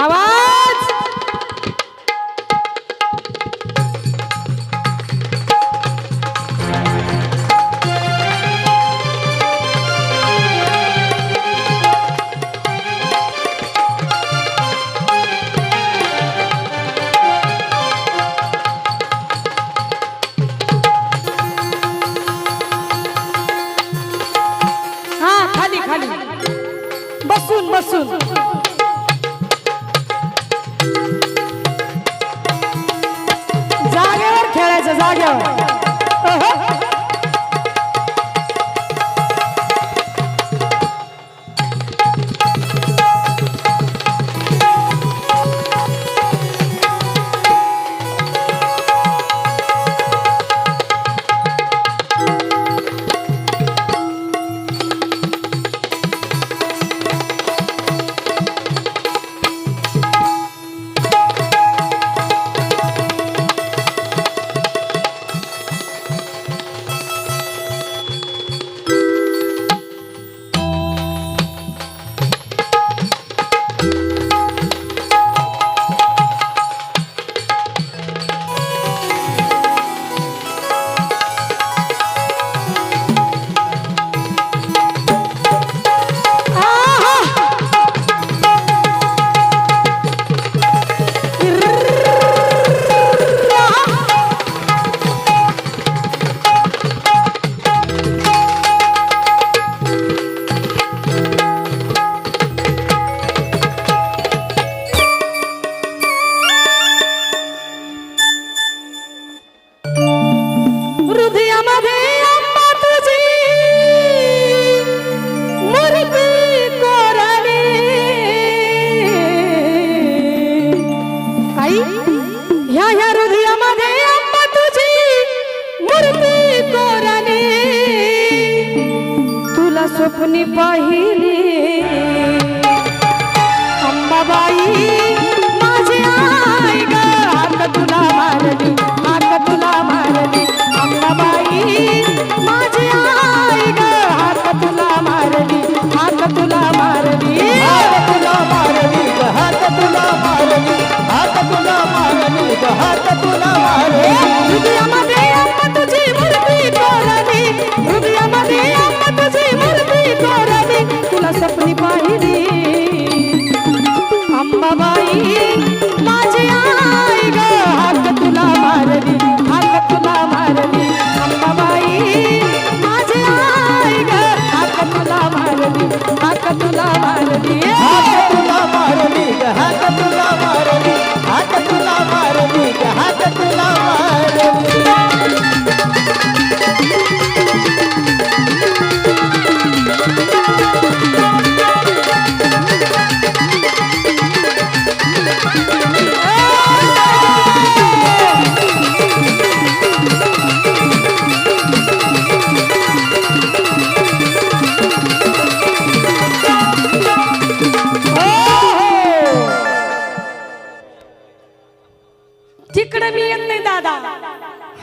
estaba जाग्यावर পাহি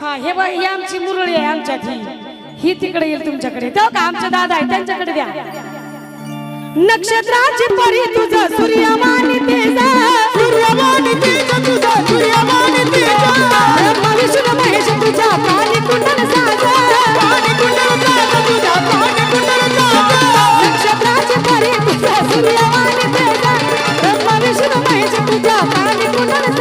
हा हे बघ ही आमची मुरळी आहे आमच्यात ही तिकडे येईल तुमच्याकडे. तो का आमचे दादा आहे? त्यांच्याकडे द्या. नक्षत्राची परी तुझ सूर्यमानी तेज. पाणी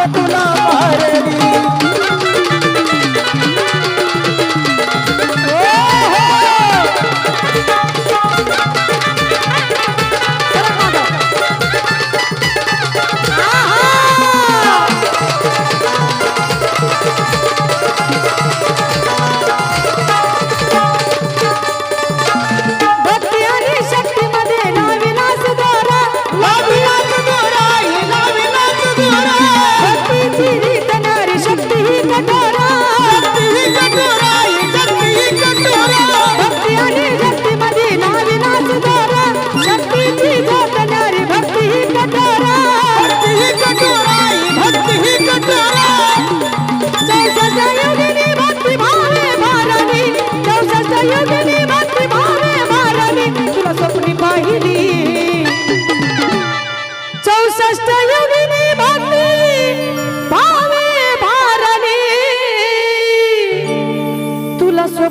பட்டுனா பாரடி